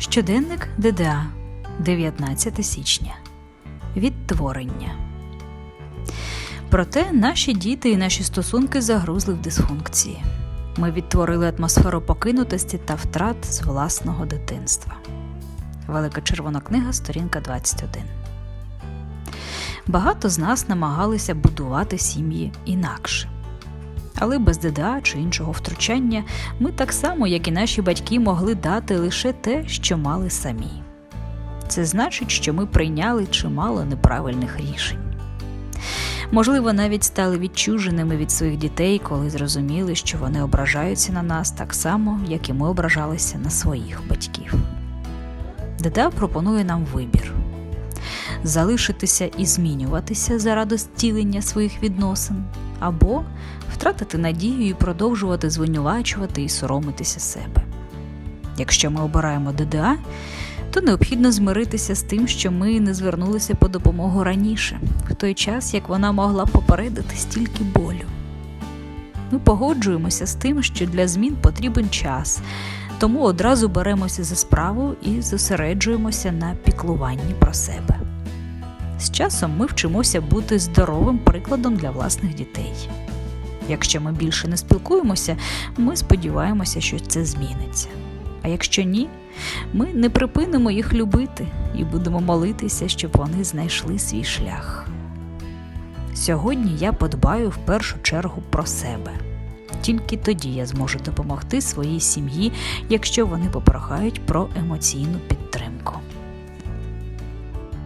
Щоденник ДДА 19 січня. Відтворення. Проте наші діти і наші стосунки загрузли в дисфункції. Ми відтворили атмосферу покинутості та втрат з власного дитинства. Велика червона книга, сторінка 21. Багато з нас намагалися будувати сім'ї інакше. Але без ДДА чи іншого втручання ми так само, як і наші батьки, могли дати лише те, що мали самі. Це значить, що ми прийняли чимало неправильних рішень. Можливо, навіть стали відчуженими від своїх дітей, коли зрозуміли, що вони ображаються на нас так само, як і ми ображалися на своїх батьків. ДДА пропонує нам вибір залишитися і змінюватися заради зцілення своїх відносин, або втратити надію і продовжувати звинувачувати і соромитися себе. Якщо ми обираємо ДДА, то необхідно змиритися з тим, що ми не звернулися по допомогу раніше, в той час як вона могла попередити стільки болю. Ми погоджуємося з тим, що для змін потрібен час, тому одразу беремося за справу і зосереджуємося на піклуванні про себе. З часом ми вчимося бути здоровим прикладом для власних дітей. Якщо ми більше не спілкуємося, ми сподіваємося, що це зміниться. А якщо ні, ми не припинимо їх любити і будемо молитися, щоб вони знайшли свій шлях. Сьогодні я подбаю в першу чергу про себе. Тільки тоді я зможу допомогти своїй сім'ї, якщо вони попрохають про емоційну підтримку.